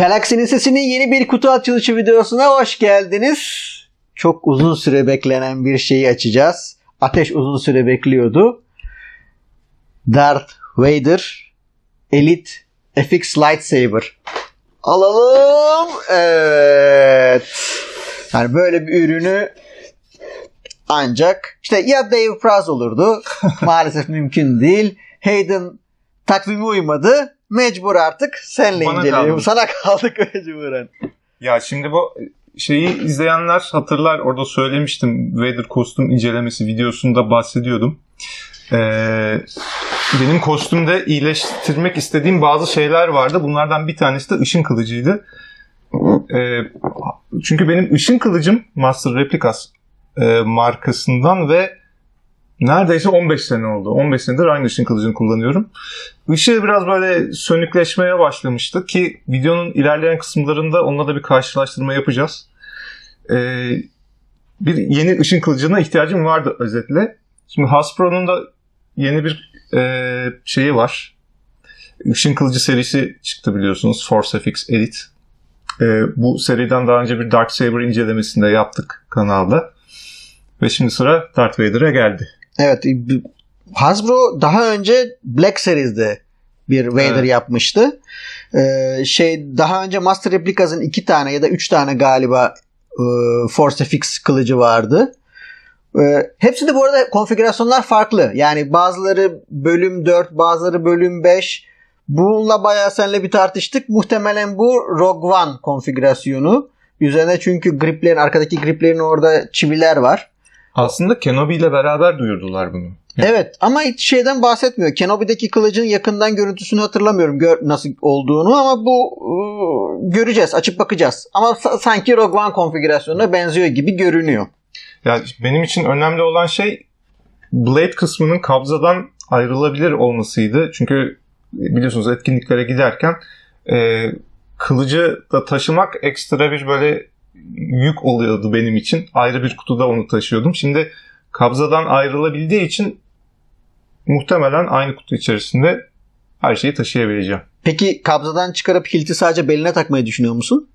Galaksinin Sesi'nin yeni bir kutu açılışı videosuna hoş geldiniz. Çok uzun süre beklenen bir şeyi açacağız. Ateş uzun süre bekliyordu. Darth Vader Elite FX Lightsaber. Alalım. Evet. Yani böyle bir ürünü ancak işte ya Dave Praz olurdu. Maalesef mümkün değil. Hayden takvimi uymadı. Mecbur artık senle Bana inceleyelim. kalmış. Sana kaldık mecburen. Ya şimdi bu şeyi izleyenler hatırlar orada söylemiştim Vader kostüm incelemesi videosunda bahsediyordum. Ee, benim kostümde iyileştirmek istediğim bazı şeyler vardı. Bunlardan bir tanesi de ışın kılıcıydı. Ee, çünkü benim ışın kılıcım Master Replicas e, markasından ve neredeyse 15 sene oldu. 15 senedir aynı ışın kılıcını kullanıyorum. Işığı biraz böyle sönükleşmeye başlamıştı ki videonun ilerleyen kısımlarında onunla da bir karşılaştırma yapacağız. Ee, bir yeni ışın kılıcına ihtiyacım vardı özetle. Şimdi Hasbro'nun da yeni bir e, şeyi var. Işın kılıcı serisi çıktı biliyorsunuz. Force FX Elite. Ee, bu seriden daha önce bir Darksaber incelemesinde yaptık kanalda. Ve şimdi sıra Darth Vader'a geldi. Evet. b- Hasbro daha önce Black Series'de bir Vader Evet. yapmıştı. Ee, şey daha önce Master Replicas'ın iki tane ya da üç tane galiba e, Force FX kılıcı vardı. Ee, hepsi de bu arada konfigürasyonlar farklı. Yani bazıları bölüm 4, bazıları bölüm 5. Bununla bayağı seninle bir tartıştık. Muhtemelen bu Rogue One konfigürasyonu. Üzerine çünkü griplerin, arkadaki griplerin orada çiviler var. Aslında Kenobi ile beraber duyurdular bunu. Evet ama hiç şeyden bahsetmiyor. Kenobi'deki kılıcın yakından görüntüsünü hatırlamıyorum gör, nasıl olduğunu ama bu ıı, göreceğiz, açıp bakacağız. Ama sa- sanki Rogue One konfigürasyonuna benziyor gibi görünüyor. Ya benim için önemli olan şey Blade kısmının kabzadan ayrılabilir olmasıydı. Çünkü biliyorsunuz etkinliklere giderken e, kılıcı da taşımak ekstra bir böyle yük oluyordu benim için. Ayrı bir kutuda onu taşıyordum. Şimdi kabzadan ayrılabildiği için muhtemelen aynı kutu içerisinde her şeyi taşıyabileceğim. Peki kabzadan çıkarıp hilti sadece beline takmayı düşünüyor musun?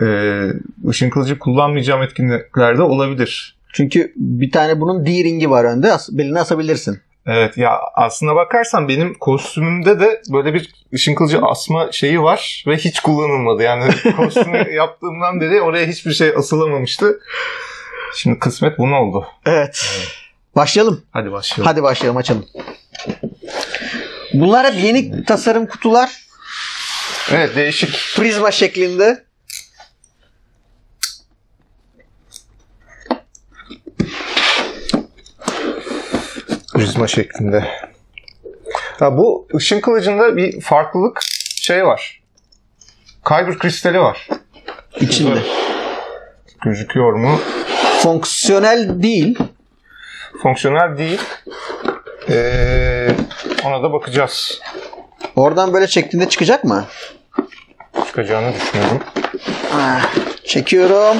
Ee, ışın kılıcı kullanmayacağım etkinliklerde olabilir. Çünkü bir tane bunun D-ringi var önde. As- beline asabilirsin. Evet ya aslına bakarsan benim kostümümde de böyle bir ışın kılıcı asma şeyi var ve hiç kullanılmadı. Yani kostümü yaptığımdan beri oraya hiçbir şey asılamamıştı. Şimdi kısmet bunu oldu. Evet. Başlayalım. Hadi başlayalım. Hadi başlayalım açalım. Bunlar hep yeni tasarım kutular. Evet değişik. Prizma şeklinde. Prizma şeklinde. Ha, bu ışın kılıcında bir farklılık şey var. Kyber kristali var. içinde. Gözüküyor mu? Fonksiyonel değil. Fonksiyonel değil. Ee, ona da bakacağız. Oradan böyle çektiğinde çıkacak mı? Çıkacağını düşünüyorum. Ah, çekiyorum.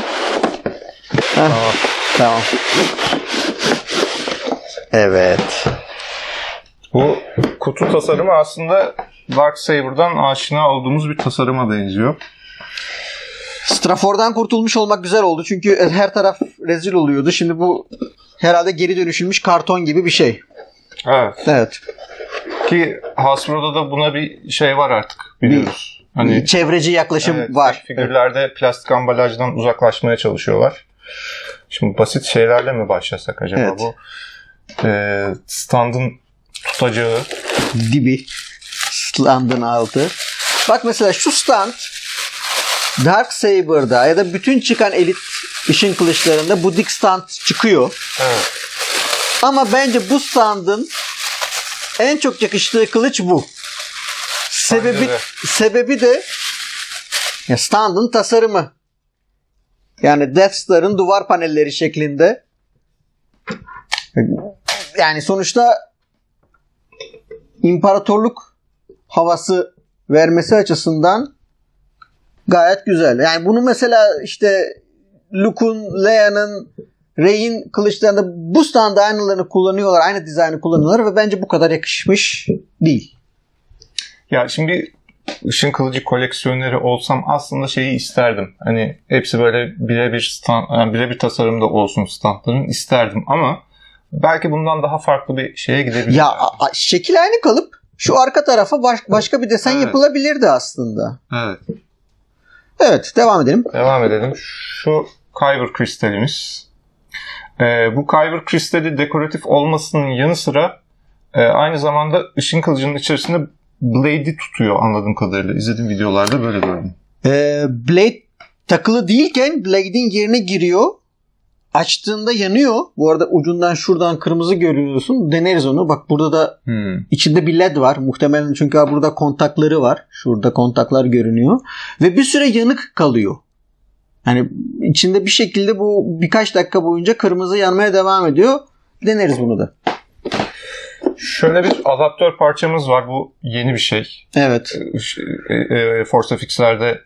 Heh, Tamam. tamam. Evet. Bu kutu tasarımı aslında Darksaber'dan aşina olduğumuz bir tasarıma benziyor. Strafor'dan kurtulmuş olmak güzel oldu. Çünkü her taraf rezil oluyordu. Şimdi bu herhalde geri dönüşülmüş karton gibi bir şey. Evet. Evet. Ki Hasbro'da da buna bir şey var artık biliyoruz. Hani Çevreci yaklaşım evet, var. Figürlerde plastik ambalajdan uzaklaşmaya çalışıyorlar. Şimdi basit şeylerle mi başlasak acaba Evet. bu? Ee, standın tutacağı. Dibi. Standın altı. Bak mesela şu stand Dark Saber'da ya da bütün çıkan elit ışın kılıçlarında bu dik stand çıkıyor. Evet. Ama bence bu standın en çok yakıştığı kılıç bu. Sebebi Bence de. sebebi de ya standın tasarımı. Yani Death Star'ın duvar panelleri şeklinde. Yani sonuçta imparatorluk havası vermesi açısından gayet güzel. Yani bunu mesela işte Luke'un, Leia'nın, Rey'in kılıçlarında bu standa aynılarını kullanıyorlar. Aynı dizaynı kullanıyorlar ve bence bu kadar yakışmış değil. Ya şimdi ışın kılıcı koleksiyoneri olsam aslında şeyi isterdim. Hani hepsi böyle birebir stand, birebir tasarımda olsun standların isterdim ama belki bundan daha farklı bir şeye gidebilir. Ya a- şekil aynı kalıp şu arka tarafa baş- başka bir desen Evet. yapılabilirdi aslında. Evet. Evet devam edelim. Devam edelim. Şu Kyber kristalimiz. Ee, bu Kyber kristali dekoratif olmasının yanı sıra e, aynı zamanda ışın kılıcının içerisinde Blade'i tutuyor anladığım kadarıyla. İzlediğim videolarda böyle gördüm. Ee, Blade takılı değilken Blade'in yerine giriyor. Açtığında yanıyor. Bu arada ucundan şuradan kırmızı görüyorsun. Deneriz onu. Bak burada da Hmm. içinde bir led var. Muhtemelen çünkü burada kontakları var. Şurada kontaklar görünüyor. Ve bir süre yanık kalıyor. Yani içinde bir şekilde bu birkaç dakika boyunca kırmızı yanmaya devam ediyor. Deneriz bunu da. Şöyle bir adaptör parçamız var. Bu yeni bir şey. Evet. E, e, Force FX'lerde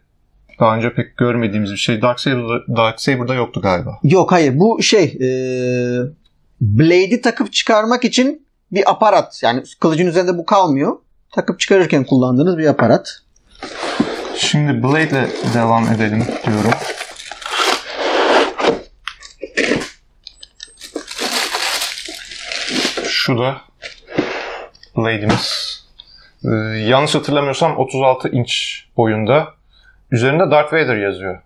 daha önce pek görmediğimiz bir şey. Darksaber'da, Darksaber'da yoktu galiba. Yok hayır bu şey eee Blade'i takıp çıkarmak için bir aparat. Yani kılıcın üzerinde bu kalmıyor. Takıp çıkarırken kullandığınız bir aparat. Şimdi Blade ile devam edelim diyorum. Şu da Blade'imiz. Ee, yanlış hatırlamıyorsam 36 inç boyunda. Üzerinde Darth Vader yazıyor.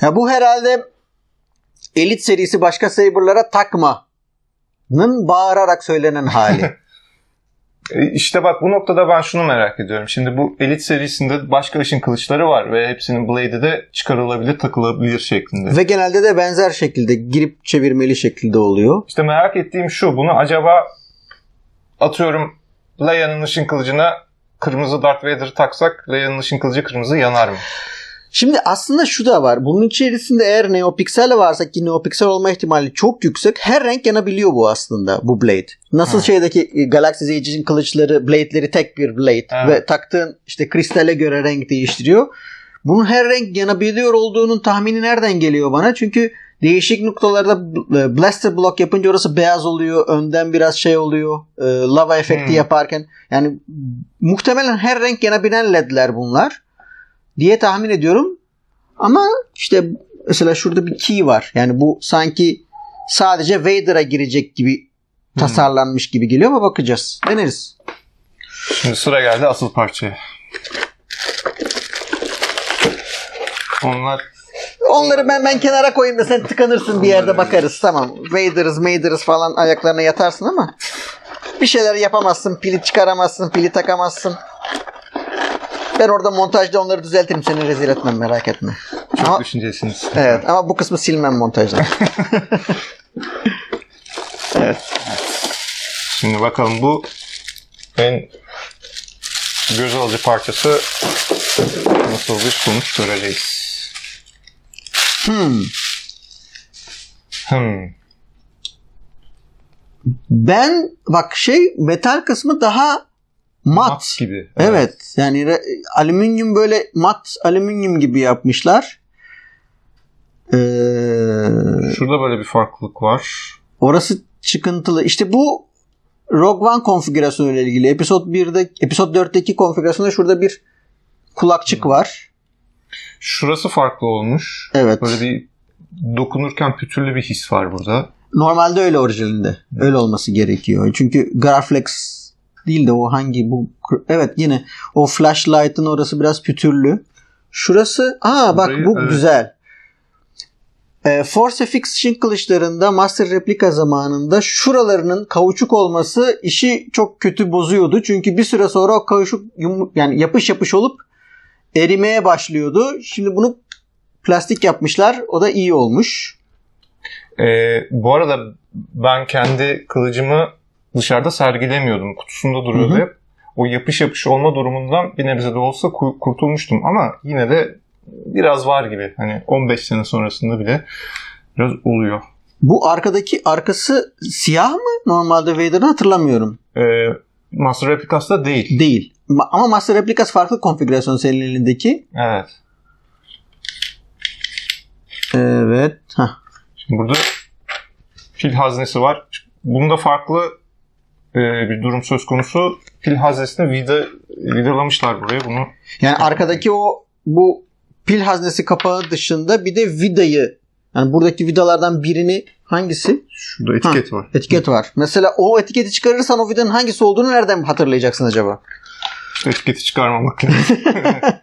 Ya bu herhalde Elite serisi başka Saber'lara takmanın bağırarak söylenen hali. E, İşte bak bu noktada ben şunu merak ediyorum. Şimdi bu Elite serisinde başka ışın kılıçları var ve hepsinin Blade'i de çıkarılabilir, takılabilir şeklinde. Ve genelde de benzer şekilde girip çevirmeli şekilde oluyor. İşte merak ettiğim şu. Bunu acaba atıyorum Leia'nın ışın kılıcına kırmızı Darth Vader'ı taksak Leia'nın ışın kılıcı kırmızı yanar mı? Şimdi aslında şu da var. Bunun içerisinde eğer neopiksel varsa ki neopiksel olma ihtimali çok yüksek. Her renk yanabiliyor bu aslında bu blade. Nasıl Ha. şeydeki e, Galaxy Age'in kılıçları blade'leri tek bir blade Evet. ve taktığın işte kristale göre renk değiştiriyor. Bunun her renk yanabiliyor olduğunun tahmini nereden geliyor bana? Çünkü değişik noktalarda e, blaster block yapınca orası beyaz oluyor. Önden biraz şey oluyor. e, lava efekti Hmm. yaparken. Yani muhtemelen her renk yanabilen ledler bunlar diye tahmin ediyorum. Ama işte mesela şurada bir key var. Yani bu sanki sadece Vader'a girecek gibi tasarlanmış gibi geliyor ama bakacağız. Deneriz. Şimdi sıra geldi asıl parçaya. Onlar Onları ben ben kenara koyayım da sen tıkanırsın bir yerde bakarız. Tamam. Vader'ız, Mader'ız falan ayaklarına yatarsın ama bir şeyler yapamazsın. Pili çıkaramazsın, pili takamazsın. Ben orada montajda onları düzeltirim. Seni rezil etmem merak etme. çok Ama, düşüncesiniz. evet ama bu kısmı silmem montajda. evet. Şimdi bakalım bu en göz alıcı parçası nasıl bir sonuç göreceğiz. Hmm. Hmm. Ben bak şey metal kısmı daha mat. gibi. Evet. Yani re- alüminyum böyle mat alüminyum gibi yapmışlar. Ee, Şurada böyle bir farklılık var. orası çıkıntılı. İşte bu Rogue One konfigürasyonu ile ilgili. Episode 1'de Episode 4'teki konfigürasyonda şurada bir kulakçık var. Şurası farklı olmuş. Evet. Böyle bir dokunurken pütürlü bir his var burada. Normalde öyle orijinalinde. Öyle olması gerekiyor. Çünkü Garflex değil de o hangi bu evet yine o flashlight'ın orası biraz pütürlü. Şurası aa bak Burayı- bu evet. güzel. Ee, Force FX ışın kılıçlarında Master Replica zamanında şuralarının kauçuk olması işi çok kötü bozuyordu. Çünkü bir süre sonra o kauçuk yum- yani yapış yapış olup erimeye başlıyordu. Şimdi bunu plastik yapmışlar. O da iyi olmuş. Ee, bu arada ben kendi kılıcımı dışarıda sergilemiyordum. Kutusunda duruyordu hep. O yapış yapış olma durumundan bir nebze de olsa ku- kurtulmuştum. Ama yine de biraz var gibi. Hani 15 sene sonrasında bile biraz oluyor. Bu arkadaki arkası siyah mı? Normalde Vader'ın hatırlamıyorum. Ee, Master Replicas'ta değil. Değil. Ma- Ama Master Replicas farklı konfigürasyon senin elindeki. Evet. Evet. Hah. Şimdi burada pil haznesi var. Bunda farklı e, bir durum söz konusu. Pil haznesini vida, vidalamışlar buraya bunu. Yani arkadaki o bu pil haznesi kapağı dışında bir de vidayı yani buradaki vidalardan birini hangisi? Şurada etiket var. Etiket var. Mesela o etiketi çıkarırsan o vidanın hangisi olduğunu nereden hatırlayacaksın acaba? Etiketi çıkarmamak lazım.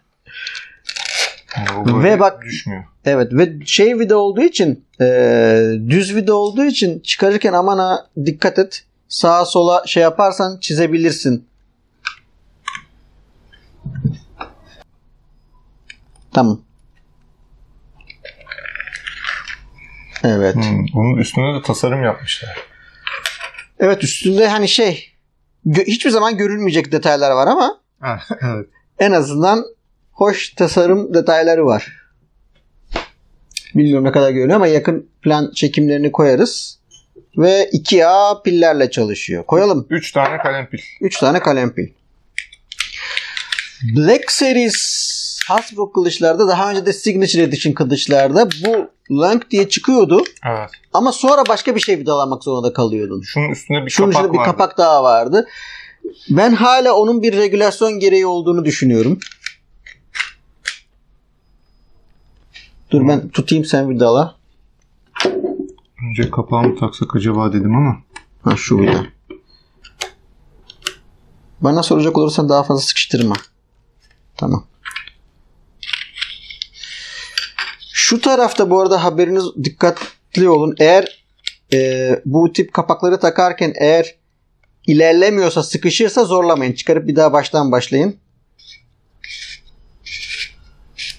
Yani Ve bak- düşmüyor. Evet ve şey vida olduğu için e, düz vida olduğu için çıkarırken aman ha dikkat et. Sağa sola şey yaparsan çizebilirsin. Tamam. Evet. Hmm, bunun üstüne de tasarım yapmışlar. Evet üstünde hani şey hiçbir zaman görülmeyecek detaylar var ama evet. en azından hoş tasarım detayları var. Bilmiyorum ne kadar görünüyor ama yakın plan çekimlerini koyarız. Ve 2A pillerle çalışıyor. Koyalım. 3 tane kalem pil. 3 tane kalem pil. Black Series Hasbro kılıçlarda daha önce de Signature Edition kılıçlarda bu Lang diye çıkıyordu. Evet. Ama sonra başka bir şey vidalamak zorunda kalıyordun. Şunun üstünde bir Şunun kapak içinde bir vardı. kapak daha vardı. Ben hala onun bir regülasyon gereği olduğunu düşünüyorum. Dur ben tutayım sen vidala. Önce kapağımı taksak acaba dedim ama. Ha şu vida. Bana soracak olursan daha fazla sıkıştırma. Tamam. Şu tarafta bu arada haberiniz dikkatli olun. Eğer e, bu tip kapakları takarken eğer ilerlemiyorsa sıkışırsa zorlamayın. Çıkarıp bir daha baştan başlayın.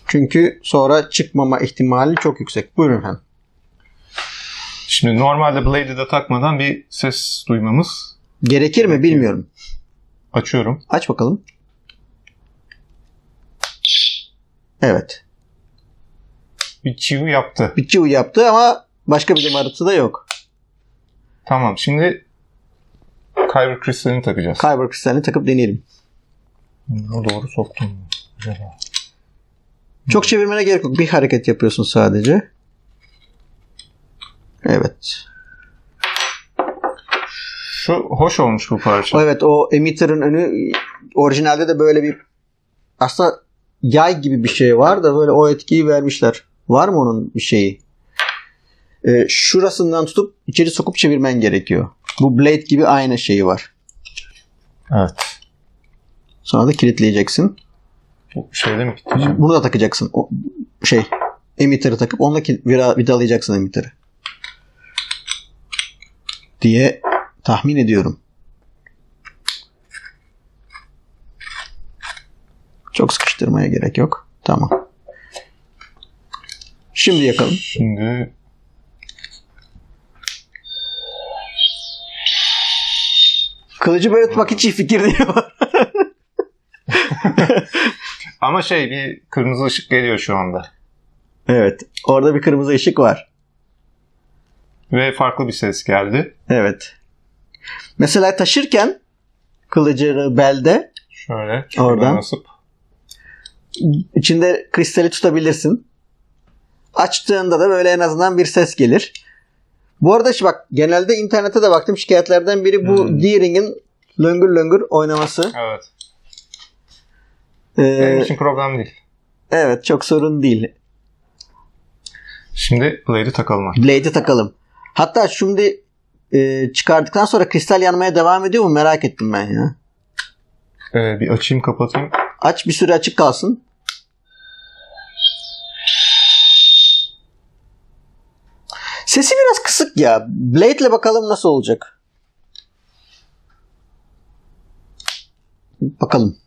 Çünkü sonra çıkmama ihtimali çok yüksek. Buyurun efendim. Şimdi normalde Blade'i de takmadan bir ses duymamız. Gerekir mi bilmiyorum. Açıyorum. Aç bakalım. Evet. Bir çivi yaptı. Bir çivi yaptı ama başka bir marıtı da yok. Tamam şimdi Kyber kristalini takacağız. Kyber kristalini takıp deneyelim. O doğru soktum. Acaba. Çok çevirmene gerek yok. Bir hareket yapıyorsun sadece. Evet. Şu hoş olmuş bu parça. Evet o emitter'ın önü orijinalde de böyle bir aslında yay gibi bir şey var da böyle o etkiyi vermişler. Var mı onun bir şeyi? Ee, şurasından tutup içeri sokup çevirmen gerekiyor. Bu blade gibi aynı şeyi var. Evet. Sonra da kilitleyeceksin. Şeyde mi kitleyeceğim? Bunu da takacaksın. O şey emitter'ı takıp onunla ki- vida- vidalayacaksın emitter'ı. Diye tahmin ediyorum. Çok sıkıştırmaya gerek yok. Tamam. Şimdi yakalım. Şimdi Kılıcı böyle tutmak hiç iyi fikir değil. ama şey bir kırmızı ışık geliyor şu anda. evet. Orada bir kırmızı ışık var. Ve farklı bir ses geldi. Evet. Mesela taşırken kılıcı belde Şöyle. Oradan. şuradan asıp. içinde kristali tutabilirsin. Açtığında da böyle en azından bir ses gelir. Bu arada şu bak genelde internete de baktım şikayetlerden biri bu Hmm. Deering'in löngür löngür oynaması. Evet. Ee, Benim için problem değil. evet çok sorun değil. Şimdi Blade'i takalım artık. Blade'i takalım. Hatta şimdi e, çıkardıktan sonra kristal yanmaya devam ediyor mu merak ettim ben ya. Ee, bir açayım kapatayım. Aç bir süre açık kalsın. Sesi biraz kısık ya. Blade'le bakalım nasıl olacak. Bakalım.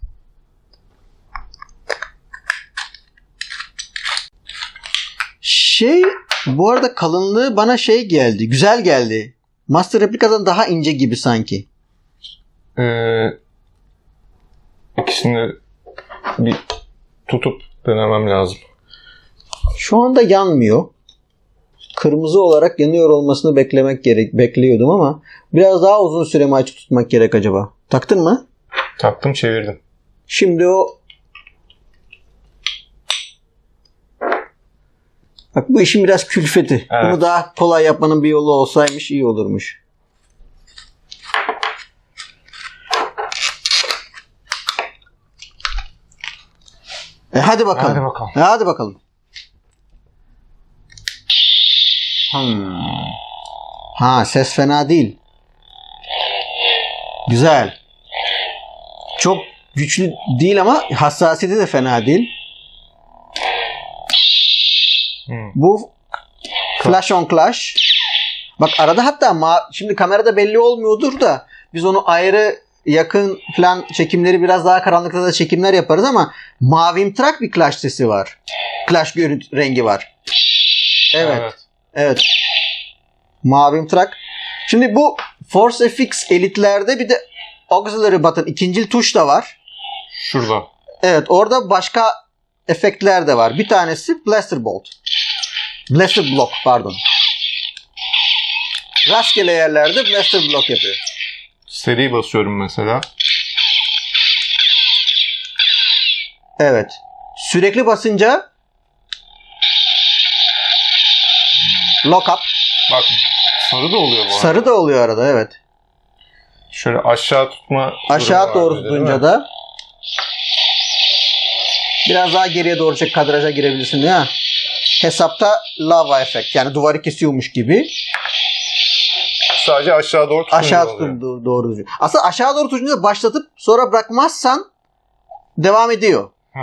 Şey bu arada kalınlığı bana şey geldi. Güzel geldi. Master replikadan daha ince gibi sanki. Ee, ikisini bir tutup denemem lazım. Şu anda yanmıyor kırmızı olarak yanıyor olmasını beklemek gerek bekliyordum ama biraz daha uzun süremi açık tutmak gerek acaba? Taktın mı? Taktım çevirdim. Şimdi o Bak bu işin biraz külfeti. Evet. Bunu daha kolay yapmanın bir yolu olsaymış iyi olurmuş. E hadi bakalım. Hadi bakalım. E hadi bakalım. Hmm. Ha ses fena değil. Güzel. Çok güçlü değil ama hassasiyeti de fena değil. Hmm. Bu flash on clash. Bak arada hatta ma- şimdi kamerada belli olmuyordur da biz onu ayrı yakın plan çekimleri biraz daha karanlıkta da çekimler yaparız ama mavimtırak bir clash sesi var. Clash görüntü rengi var. Evet. Evet. Mavimtırak. Şimdi bu Force FX elitlerde bir de auxiliary button ikincil tuş da var. Şurada. Evet orada başka efektler de var. Bir tanesi Blaster Bolt. Blaster Block pardon. Rastgele yerlerde Blaster Block yapıyor. Seri basıyorum mesela. Evet. Sürekli basınca lock up. Bak sarı da oluyor bu arada. Sarı da oluyor arada evet. Şöyle aşağı tutma Aşağı doğru tutunca da biraz daha geriye doğru çek kadraja girebilirsin ya. Hesapta lava efekt yani duvarı kesiyormuş gibi. Sadece aşağı doğru tutunca Aşağı tutun doğru, doğru. Aslında aşağı doğru tutunca başlatıp sonra bırakmazsan devam ediyor Hı.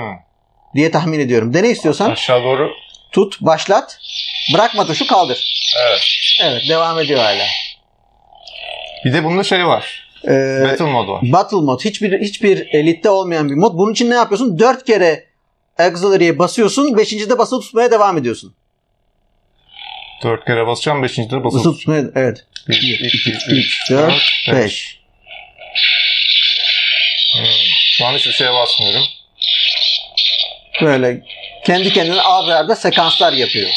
diye tahmin ediyorum. Dene istiyorsan Aşağı doğru. Tut, başlat. Bırakma tuşu kaldır. Evet. Evet devam ediyor hala. Bir de bunda şey var. Ee, Battle mod var. Battle mod hiçbir hiçbir elitte olmayan bir mod. Bunun için ne yapıyorsun? Dört kere Auxiliary'e basıyorsun. Beşincide basılı tutmaya devam ediyorsun. Dört kere basacağım. Beşinci de basılı Basılı tutmaya evet. Bir, iki, üç, 3, 4, 5. Hmm. Şu an hiçbir şeye basmıyorum. Böyle kendi kendine ard arda sekanslar yapıyor.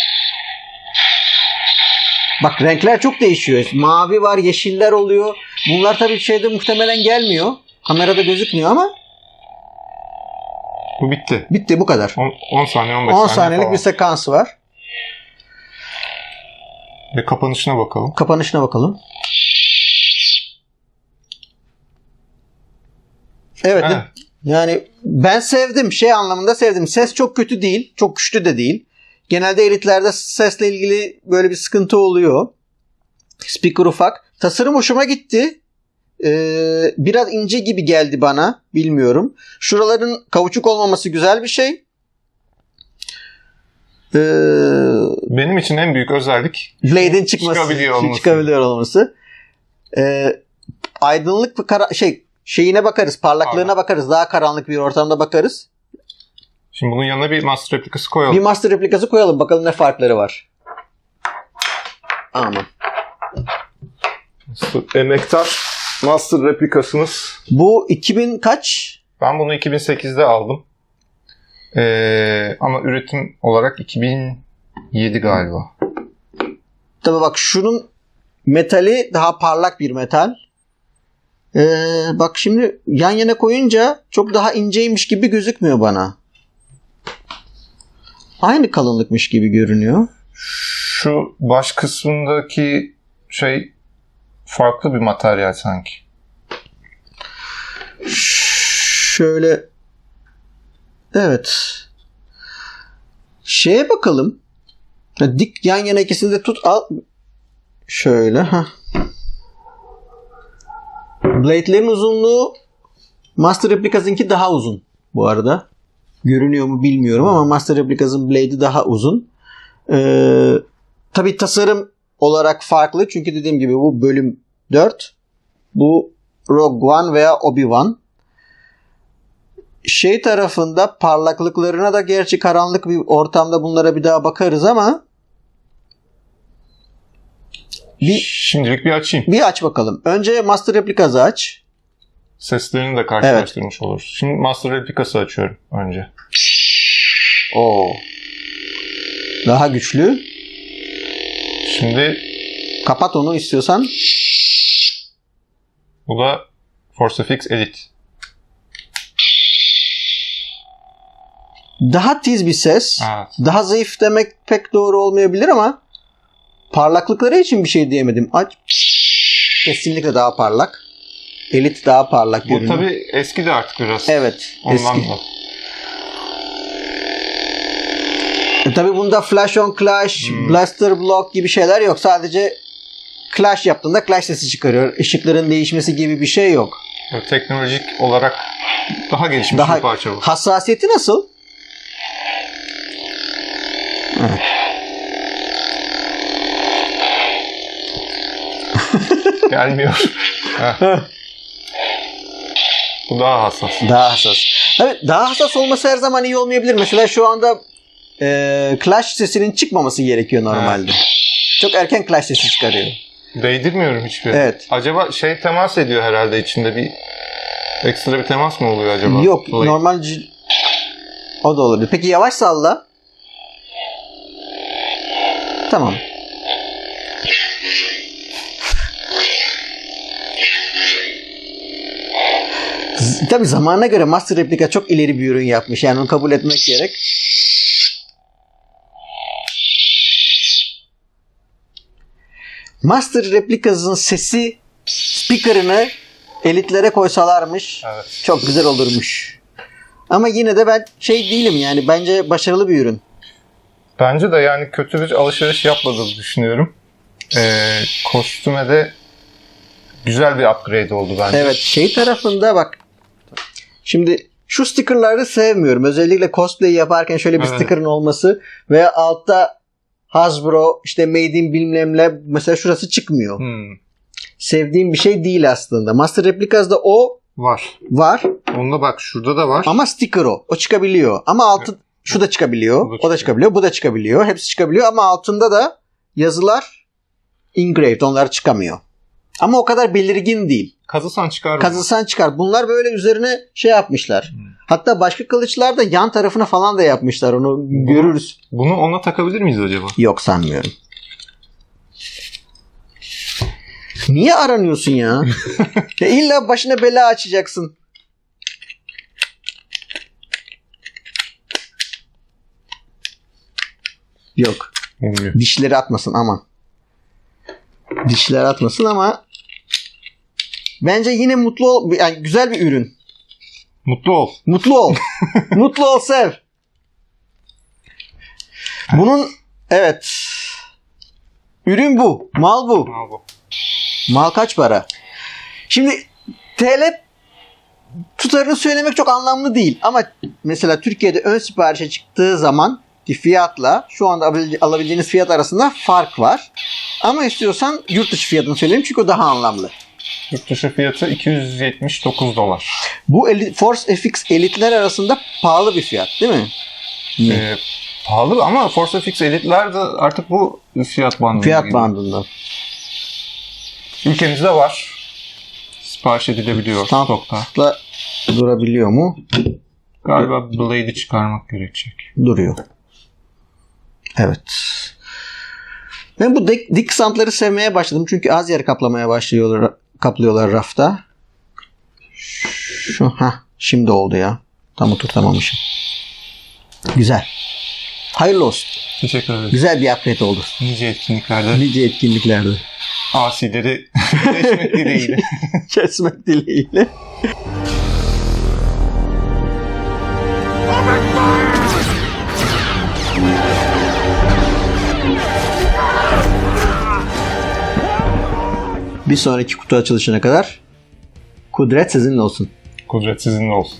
Bak renkler çok değişiyor. Mavi var, yeşiller oluyor. Bunlar tabii şeyde muhtemelen gelmiyor. Kamerada gözükmüyor ama Bu bitti. bitti bu kadar. 10 saniye 15 10 saniye saniyelik falan. bir sekansı var. Ve kapanışına bakalım. Kapanışına bakalım. Evet. Evet. Yani ben sevdim. Şey anlamında sevdim. Ses çok kötü değil. Çok güçlü de değil. Genelde elitlerde sesle ilgili böyle bir sıkıntı oluyor. Speaker ufak. Tasarım hoşuma gitti. Ee, biraz ince gibi geldi bana. Bilmiyorum. Şuraların kauçuk olmaması güzel bir şey. Ee, Benim için en büyük özellik Blade'in çıkması. Çıkabiliyor olması. Çıkabiliyor olması. Ee, aydınlık ve kara- şey şeyine bakarız. Parlaklığına Parlak. bakarız. Daha karanlık bir ortamda bakarız. Şimdi bunun yanına bir master replikası koyalım. Bir master replikası koyalım. Bakalım ne farkları var. Aman. Emektar master replikasımız. Bu 2000 kaç? Ben bunu 2008'de aldım. Ee, ama üretim olarak 2007 galiba. Tabii bak şunun metali daha parlak bir metal. Ee, bak şimdi yan yana koyunca çok daha inceymiş gibi gözükmüyor bana. Aynı kalınlıkmış gibi görünüyor. Şu baş kısmındaki şey farklı bir materyal sanki. Şöyle evet. Şeye bakalım. Dik yan yana ikisini de tut al. Şöyle ha. Blade'lerin uzunluğu Master Replicas'ınki daha uzun bu arada. Görünüyor mu bilmiyorum ama Master Replicas'ın Blade'i daha uzun. Ee, Tabi tasarım olarak farklı çünkü dediğim gibi bu bölüm 4. Bu Rogue One veya Obi-Wan şey tarafında parlaklıklarına da gerçi karanlık bir ortamda bunlara bir daha bakarız ama bir, Şimdilik bir açayım. bir aç bakalım. Önce Master Replicas'ı aç. Seslerini de karşılaştırmış oluruz. Şimdi master replikası açıyorum önce. Oo. Daha güçlü. Şimdi Kapat onu istiyorsan. bu da Force FX Elite. Daha tiz bir ses. Evet. Daha zayıf demek pek doğru olmayabilir ama parlaklıkları için bir şey diyemedim. Aç. Kesinlikle daha parlak. Elit daha parlak Bu görünüyor. tabi eski de artık biraz. Evet. Ondan Eski. da. E tabi bunda flash on clash, Hmm. blaster block gibi şeyler yok. Sadece clash yaptığında clash sesi çıkarıyor. Işıkların değişmesi gibi bir şey yok. Böyle teknolojik olarak daha gelişmiş Daha bir parça bu. hassasiyeti nasıl? Evet. Gelmiyor. Bu daha hassas. Daha hassas. Evet, daha hassas olması her zaman iyi olmayabilir. Mesela şu anda e, clash sesinin çıkmaması gerekiyor normalde. Çok erken clash sesi çıkarıyor. Değdirmiyorum hiçbir. Evet. Acaba şey temas ediyor herhalde içinde bir ekstra bir temas mı oluyor acaba? Yok Blade. normal c- o da olabilir. Peki yavaş salla. Tamam. Tabii zamana göre Master Replica çok ileri bir ürün yapmış. Yani onu kabul etmek gerek. Master Replica'sın sesi speaker'ını elitlere koysalarmış Evet. çok güzel olurmuş. Ama yine de ben şey değilim yani bence başarılı bir ürün. Bence de yani kötü bir alışveriş yapmadığını düşünüyorum. Ee, kostüme de güzel bir upgrade oldu bence. Evet şey tarafında bak. Şimdi şu stickerları sevmiyorum. Özellikle cosplay yaparken şöyle bir Evet. sticker'ın olması veya altta Hasbro işte Made in bilmem ne mesela şurası çıkmıyor. Hmm, Sevdiğim bir şey değil aslında. Master Replicas'da o var. var Onda bak şurada da var. ama sticker o. O çıkabiliyor. Ama altı şu da çıkabiliyor. Bu da O da çıkabiliyor. Bu da çıkabiliyor. Hepsi çıkabiliyor ama altında da yazılar engraved. Onlar çıkamıyor. Ama o kadar belirgin değil. Kazısan çıkar? Kazısan çıkar. Bunlar böyle üzerine şey yapmışlar. Hmm. Hatta başka kılıçlarda yan tarafına falan da yapmışlar. Onu görürüz. Bunu ona takabilir miyiz acaba? Yok sanmıyorum. Niye aranıyorsun ya? ya illa başına bela açacaksın. Yok. Olmuyor. Dişleri atmasın aman. Dişleri atmasın ama bence yine mutlu ol, yani güzel bir ürün. Mutlu ol. Mutlu ol. Mutlu ol sev. Bunun evet. Ürün bu. Mal bu. Bravo. Mal kaç para? Şimdi TL tutarını söylemek çok anlamlı değil. Ama mesela Türkiye'de ön siparişe çıktığı zaman fiyatla şu anda alabilece- alabileceğiniz fiyat arasında fark var. Ama istiyorsan yurt dışı fiyatını söyleyeyim çünkü o daha anlamlı. Yurt dışı fiyatı 279 dolar. Bu Eli- Force FX elitler arasında pahalı bir fiyat değil mi? Ee, pahalı ama Force FX Elite'ler de artık bu fiyat bandında. Fiyat gibi. bandında. Ülkemizde var. Sipariş edilebiliyor stokta. Durabiliyor mu? Galiba Blade'i çıkarmak gerekecek. Duruyor. Evet. Ben bu dik, dik sampları sevmeye başladım. Çünkü az yer kaplamaya başlıyorlar kaplıyorlar rafta. Şu ha şimdi oldu ya. Tam oturtamamışım. Güzel. Hayırlı olsun. Teşekkür ederim. Güzel bir upgrade oldu. Nice etkinliklerde Nice etkinliklerde. asileri geçmek dileğiyle. Kesmek dileğiyle. Bir sonraki kutu açılışına kadar kudret sizinle olsun. Kudret sizinle olsun.